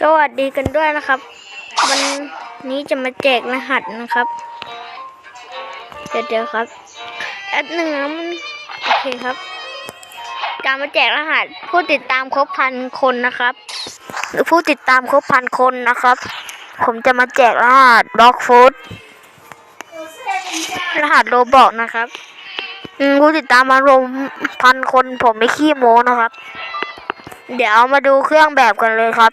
สวัสดีกันด้วยนะครับ วันนี้จะมาแจกรหัสนะครับ เดี๋ยวเดี๋ยวครับแอดหนึ่งนะมันโอเคครับการมาแจกรหัส ผู้ติดตามครบพันคนนะครับหรือผู้ติดตามครบพันคนนะครับ ผมจะมาแจกรหัสบล็อกฟูดรหัสโรบอกนะครับผู้ติดตามมารวมพันคนผมไม่ขี้โม้นะครับ เดี๋ยวมาดูเครื่องแบบกันเลยครับ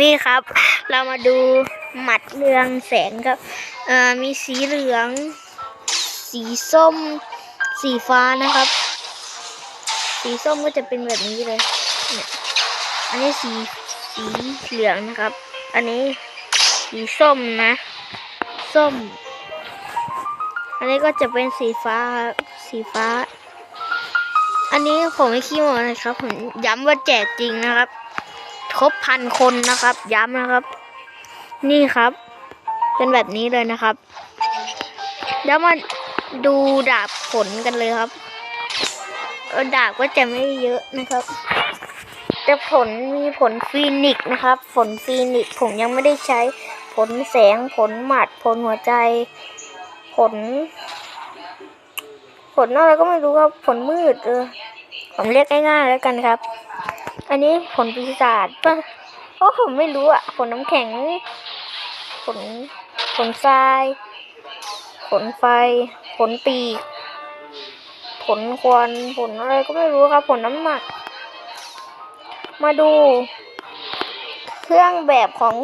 นี่ครับ เรามาดูหมัดเรืองแสงครับเออมีสีเหลือง สีส้ม สีฟ้านะครับ สีส้มก็จะเป็นแบบนี้เลยเนี่ยอันนี้สีสีเหลืองนะครับ อันนี้สีส้มนะ ส้ม อันนี้ก็จะเป็นสีฟ้าสีฟ้า อันนี้ผมไม่ขี้โม้นะครับผมย้ำว่าแจกจริงนะครับ ครบพันคนนะครับ ย้ำนะครับ นี่ครับ เป็นแบบนี้เลยนะครับแล้วมาดูดาบผลกันเลยครับดาบก็จะไม่เยอะนะครับแต่ผลมีผลฟีนิกซ์นะครับ ผลฟีนิกซ์ผมยังไม่ได้ใช้ผลแสงผลหมัด ผลหัวใจ ผล ผลนอะไรก็ไม่รู้ครับผลมืดเออผมเรียกง่ายๆแล้วกันครับ อันนี้ผลปีศาจป่ะเพราะผมไม่รู้อะผลน้ำแข็ง ผล ผลทราย ผลไฟ ผลปีก ผลควัน ผลอะไรก็ไม่รู้ครับ ผลน้ำหนัก มาดู เครื่องแบบของ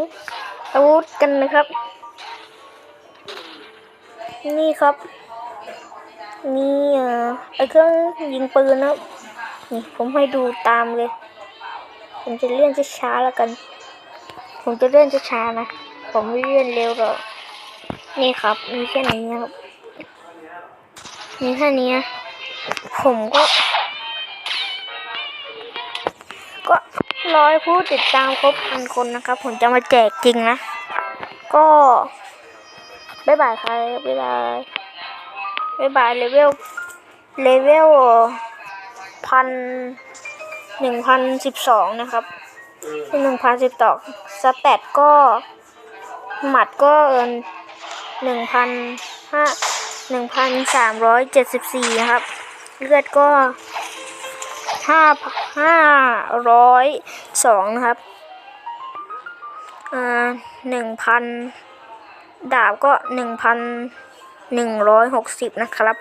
อาวุธกันนะครับ นี่ครับ นี่เออไอเครื่องยิงปืนนะนี่ผมให้ดูตามเลย ผมจะเลื่อนช้าๆแล้วกัน ผมจะเลื่อนช้าๆนะ ผมไม่เลื่อนเร็วหรอก นี่ครับ มีแค่นี้ครับ มีแค่นี้นะ ผมก็ ก็ร้อยผู้ติดตามครบพันคนนะครับ ผมจะมาแจกจริงนะ ก็บ๊ายบายครับบ๊ายบายบ๊ายบายเลเวลเลเวลพัน หนึ่งพันสิบสองนะครับหนึ่งพันสิบสองสแตทก็หมัดก็เอินหนึ่งพันห้าหนึ่งพันสามร้อยเจ็ดสิบสี่นะครับ เลือดก็ห้าห้าร้อยสองนะครับอ่าหนึ่งพันดาบก็หนึ่งพันหนึ่งร้อยหกสิบนะครับ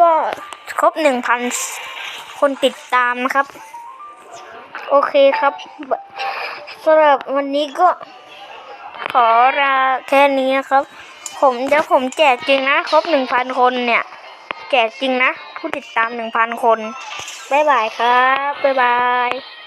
ก็ครบหนึ่งพัน คนติดตามนะครับ โอเคครับสำหรับวันนี้ก็ขอลาแค่นี้นะครับ ผมเดี๋ยวผมแจกจริงนะ ครบหนึ่งพันคนเนี่ย แจกจริงนะ ผู้ติดตามหนึ่งพันคน บ๊ายบายครับ บ๊ายบาย